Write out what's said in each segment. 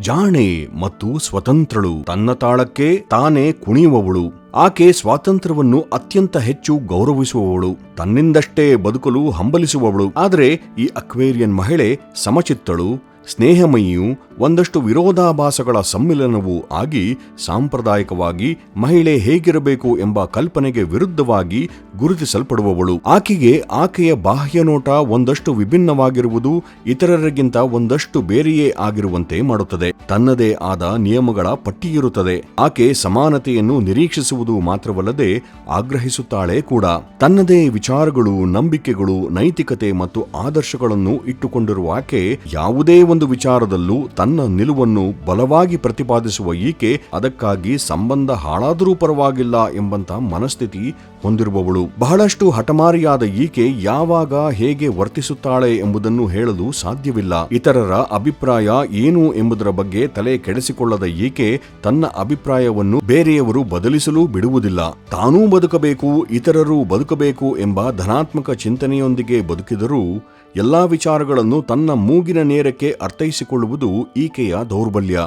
ಜಾಣೆ ಮತ್ತು ಸ್ವತಂತ್ರಳು ತನ್ನ ತಾಳಕ್ಕೆ ತಾನೇ ಕುಣಿಯುವವಳು. ಆಕೆ ಸ್ವಾತಂತ್ರ್ಯವನ್ನು ಅತ್ಯಂತ ಹೆಚ್ಚು ಗೌರವಿಸುವವಳು. ತನ್ನಿಂದಷ್ಟೇ ಬದುಕಲು ಹಂಬಲಿಸುವವಳು. ಆದರೆ ಈ ಅಕ್ವೇರಿಯನ್ ಮಹಿಳೆ ಸಮಚಿತ್ತಳು ಸ್ನೇಹಮಯಿಯು ಒಂದಷ್ಟು ವಿರೋಧಾಭಾಸಗಳ ಸಮ್ಮಿಲನವೂ ಆಗಿ ಸಾಂಪ್ರದಾಯಿಕವಾಗಿ ಮಹಿಳೆ ಹೇಗಿರಬೇಕು ಎಂಬ ಕಲ್ಪನೆಗೆ ವಿರುದ್ಧವಾಗಿ ಗುರುತಿಸಲ್ಪಡುವವಳು. ಆಕೆಗೆ ಆಕೆಯ ಬಾಹ್ಯ ನೋಟ ಒಂದಷ್ಟು ವಿಭಿನ್ನವಾಗಿರುವುದು ಇತರರಿಗಿಂತ ಒಂದಷ್ಟು ಬೇರೆಯೇ ಆಗಿರುವಂತೆ ಮಾಡುತ್ತದೆ. ತನ್ನದೇ ಆದ ನಿಯಮಗಳ ಪಟ್ಟಿಯಿರುತ್ತದೆ. ಆಕೆ ಸಮಾನತೆಯನ್ನು ನಿರೀಕ್ಷಿಸುವುದು ಮಾತ್ರವಲ್ಲದೆ ಆಗ್ರಹಿಸುತ್ತಾಳೆ ಕೂಡ. ತನ್ನದೇ ವಿಚಾರಗಳು, ನಂಬಿಕೆಗಳು, ನೈತಿಕತೆ ಮತ್ತು ಆದರ್ಶಗಳನ್ನು ಇಟ್ಟುಕೊಂಡಿರುವ ಆಕೆ ಯಾವುದೇ ಒಂದು ವಿಚಾರದಲ್ಲೂ ತನ್ನ ನಿಲುವನ್ನು ಬಲವಾಗಿ ಪ್ರತಿಪಾದಿಸುವ ಈಕೆ ಅದಕ್ಕಾಗಿ ಸಂಬಂಧ ಹಾಳಾದರೂ ಪರವಾಗಿಲ್ಲ ಎಂಬಂತ ಮನಸ್ಥಿತಿ ಹೊಂದಿರುವವಳು. ಬಹಳಷ್ಟು ಹಠಮಾರಿಯಾದ ಈಕೆ ಯಾವಾಗ ಹೇಗೆ ವರ್ತಿಸುತ್ತಾಳೆ ಎಂಬುದನ್ನು ಹೇಳಲು ಸಾಧ್ಯವಿಲ್ಲ. ಇತರರ ಅಭಿಪ್ರಾಯ ಏನು ಎಂಬುದರ ಬಗ್ಗೆ ತಲೆ ಕೆಡಿಸಿಕೊಳ್ಳದ ಈಕೆ ತನ್ನ ಅಭಿಪ್ರಾಯವನ್ನು ಬೇರೆಯವರು ಬದಲಿಸಲು ಬಿಡುವುದಿಲ್ಲ. ತಾನೂ ಬದುಕಬೇಕು, ಇತರರು ಬದುಕಬೇಕು ಎಂಬ ಧನಾತ್ಮಕ ಚಿಂತನೆಯೊಂದಿಗೆ ಬದುಕಿದರೂ ಎಲ್ಲಾ ವಿಚಾರಗಳನ್ನು ತನ್ನ ಮೂಗಿನ ನೇರಕ್ಕೆ ಅರ್ಥೈಸಿಕೊಳ್ಳುವುದು ಈಕೆಯ ದೌರ್ಬಲ್ಯ.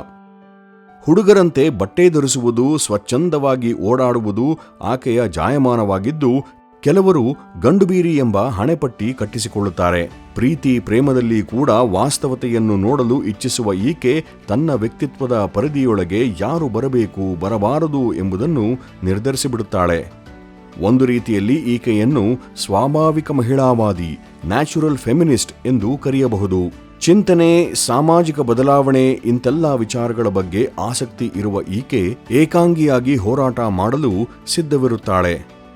ಹುಡುಗರಂತೆ ಬಟ್ಟೆ ಧರಿಸುವುದು, ಸ್ವಚ್ಛಂದವಾಗಿ ಓಡಾಡುವುದು ಆಕೆಯ ಜಾಯಮಾನವಾಗಿದ್ದು, ಕೆಲವರು ಗಂಡುಬೀರಿ ಎಂಬ ಹಣೆಪಟ್ಟಿ ಕಟ್ಟಿಸಿಕೊಳ್ಳುತ್ತಾರೆ. ಪ್ರೀತಿ ಪ್ರೇಮದಲ್ಲಿ ಕೂಡ ವಾಸ್ತವತೆಯನ್ನು ನೋಡಲು ಇಚ್ಛಿಸುವ ಈಕೆ ತನ್ನ ವ್ಯಕ್ತಿತ್ವದ ಪರಿಧಿಯೊಳಗೆ ಯಾರು ಬರಬೇಕು, ಬರಬಾರದು ಎಂಬುದನ್ನು ನಿರ್ಧರಿಸಿಬಿಡುತ್ತಾಳೆ. ಒಂದು ರೀತಿಯಲ್ಲಿ ಈಕೆಯನ್ನು ಸ್ವಾಭಾವಿಕ ಮಹಿಳಾವಾದಿ, ನ್ಯಾಚುರಲ್ ಫೆಮಿನಿಸ್ಟ್ ಎಂದು ಕರೆಯಬಹುದು. ಚಿಂತನೆ ಸಾಮಾಜಿಕ ಬದಲಾವಣೆ ಇಂತೆಲ್ಲ ವಿಚಾರಗಳ ಬಗ್ಗೆ ಆಸಕ್ತಿ ಇರುವ ಈಕೆ ಏಕಾಂಗಿಯಾಗಿ ಹೋರಾಟ ಮಾಡಲು ಸಿದ್ಧವಿರುತ್ತಾಳೆ.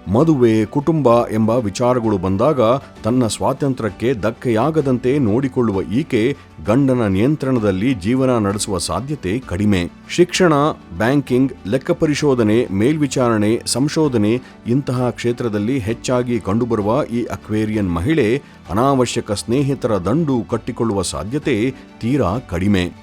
ಮದುವೆ, ಕುಟುಂಬ ಎಂಬ ವಿಚಾರಗಳು ಬಂದಾಗ ತನ್ನ ಸ್ವಾತಂತ್ರ್ಯಕ್ಕೆ ಧಕ್ಕೆಯಾಗದಂತೆ ನೋಡಿಕೊಳ್ಳುವ ಈಕೆ ಗಂಡನ ನಿಯಂತ್ರಣದಲ್ಲಿ ಜೀವನ ನಡೆಸುವ ಸಾಧ್ಯತೆ ಕಡಿಮೆ. ಶಿಕ್ಷಣ, ಬ್ಯಾಂಕಿಂಗ್, ಲೆಕ್ಕ ಪರಿಶೋಧನೆ, ಮೇಲ್ವಿಚಾರಣೆ, ಸಂಶೋಧನೆ ಇಂತಹ ಕ್ಷೇತ್ರದಲ್ಲಿ ಹೆಚ್ಚಾಗಿ ಕಂಡುಬರುವ ಈ ಅಕ್ವೇರಿಯನ್ ಮಹಿಳೆ ಅನಾವಶ್ಯಕ ಸ್ನೇಹಿತರ ದಂಡು ಕಟ್ಟಿಕೊಳ್ಳುವ ಸಾಧ್ಯತೆ ತೀರಾ ಕಡಿಮೆ.